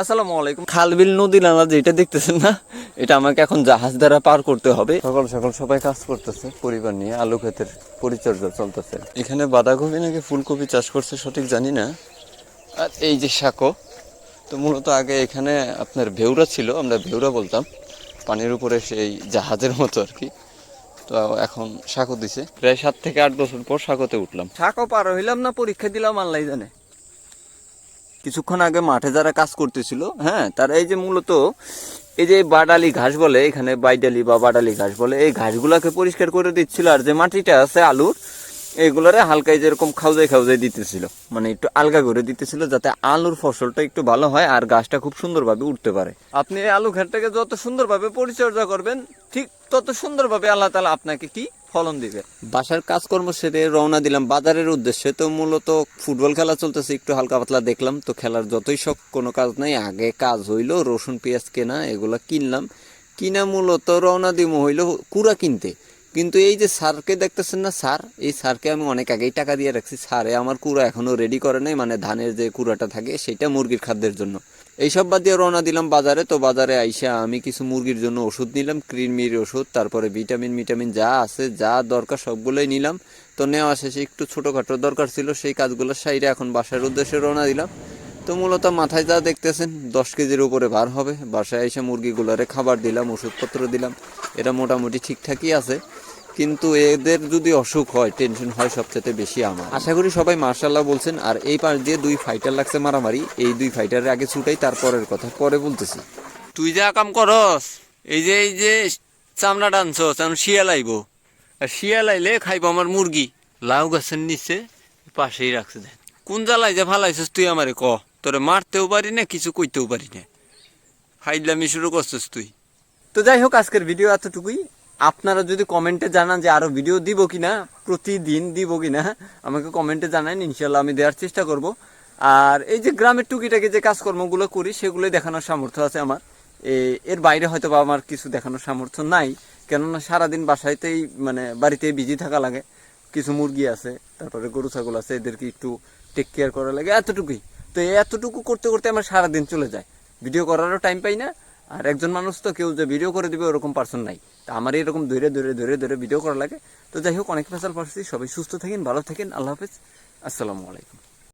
আসসালামু আলাইকুম। খালবিল নদী নালা যেটা দেখতেছেন না এটা আমাকে এখন জাহাজ দ্বারা পার করতে হবে। সকাল সকাল সবাই কাজ করতেছে পরিবার নিয়ে আলু ক্ষেতের পরিচর্যা চলতেছে। এখানে বাঁধাকপি নাকি ফুলকপি চাষ করছে সঠিক জানি না। আর এই যে শাকো তো মূলত আগে এখানে আপনার ভেউরা ছিল আমরা ভেউরা বলতাম। পানির উপরে সেই জাহাজের মতো আর কি। তো এখন শাকো দিছে। প্রায় সাত থেকে আট বছর পর শাকোতে উঠলাম। শাকো পার হইলাম না পরীক্ষা দিলাম আল্লাহ জানে। কিছুক্ষণ আগে মাঠে যারা কাজ করতেছিল হ্যাঁ তারা এই যে মূলত এই যে বাডালি ঘাস বলে, এখানে বাইডালি বা বাডালি ঘাস বলে, এই ঘাসগুলাকে পরিষ্কার করে দিচ্ছিল আর যে মাটিটা আছে আলুর, এগুলারে হালকাই যেরকম খাউজাই খাউজাই দিতেছিল। মানে একটু আলগা করে দিতেছিল যাতে আলুর ফসলটা একটু ভালো হয় আর গাছটা খুব সুন্দরভাবে উঠতে পারে। আপনি আলু ঘাটটাকে যত সুন্দরভাবে পরিচর্যা করবেন, ঠিক তত সুন্দরভাবে আল্লাহ তালা আপনাকে কি ফলন দিবে। বাসার কাজকর্ম সেরে রওনা দিলাম বাজারের উদ্দেশ্যে। তো মূলত ফুটবল খেলা চলতেছে, একটু হালকা পাতলা দেখলাম। তো খেলার যতই শখ, কোনো কাজ নাই। আগে কাজ হইল, রসুন, পেঁয়াজ কেনা, এগুলো কিনলাম। কিনা মূলত রওনা দিব হইল কুড়া কিনতে। কিন্তু এই যে সারকে দেখতেছেন না সার এই সারকে আমি অনেক আগেই টাকা দিয়ে রাখছি। সারে আমার কুড়া এখনও রেডি করে নাই মানে ধানের যে কুড়াটা থাকে, সেটা মুরগির খাদ্যের জন্য। এইসব বাদ দিয়ে রওনা দিলাম বাজারে। তো বাজারে আইসা আমি কিছু মুরগির জন্য ওষুধ নিলাম ক্রিমির ওষুধ, তারপরে ভিটামিন ভিটামিন যা আছে, যা দরকার সবগুলোই নিলাম। তো নেওয়া শেষে একটু ছোটোখাটো দরকার ছিল, সেই কাজগুলো সাইডে এখন বাসার উদ্দেশ্যে রওনা দিলাম। তো মূলত মাথায় যা দেখতেছেন, দশ কেজির উপরে ভার হবে। বাসায় এসে মুরগিগুলোরে খাবার দিলাম, ওষুধপত্র দিলাম এরা মোটামুটি ঠিকঠাকই আছে। কিন্তু এদের যদি অসুখ হয় টেনশন হয় সবচেয়ে বেশি আমার। আশা করি সবাই মার্শাল্লাহ বলছেন, আর এই পাশ দিয়ে দুই ফাইটার লাগছে মারামারি, এই দুই ফাইটারের আগে ছুটাই তারপরের কথা পরে বলতেছি। তুই যা কাম করস, এই যে এই যে চামড়া টানছস এখন শিয়াল আইব আর শিয়াল আইলে খাইব আমার মুরগি। লাউ গাছের নিচে পাশেই রাখছে কোন জ্বালাই যে ফালাইছিস তুই আমারে ক? তোরে মারতেও পারি না কিছু কইতেও পারি না ফাইলামি শুরু করছিস তুই। তো যাই হোক, আজকের ভিডিও এতটুকুই। আপনারা যদি কমেন্টে জানান যে আরও ভিডিও দিব কিনা, প্রতিদিন দিব কিনা, আমাকে কমেন্টে জানান ইনশাল্লাহ আমি দেওয়ার চেষ্টা করব। আর এই যে গ্রামের টুকিটাকি যে কাজকর্মগুলো করি, সেগুলোই দেখানোর সামর্থ্য আছে আমার। এর বাইরে হয়তো বা আমার কিছু দেখানোর সামর্থ্য নাই, কেননা সারাদিন বাসাইতেই মানে বাড়িতেই বিজি থাকা লাগে। কিছু মুরগি আছে, তারপরে গরু, ছাগল আছে, এদেরকে একটু টেক কেয়ার করা লাগে, এতটুকুই। তো এতটুকু করতে করতে আমার সারাদিন চলে যায়। ভিডিও করারও টাইম পাই না, আর একজন মানুষ তো কেউ যে ভিডিও করে দেবে ওরকম পার্সন নাই। তো আমার এরকম ধরে ধরে ধরে ধরে ভিডিও করা লাগে। তো যাই হোক, অনেক ফেসাল পারছি সবাই সুস্থ থাকেন, ভালো থাকেন, আল্লাহ হাফেজ। আসসালামু আলাইকুম।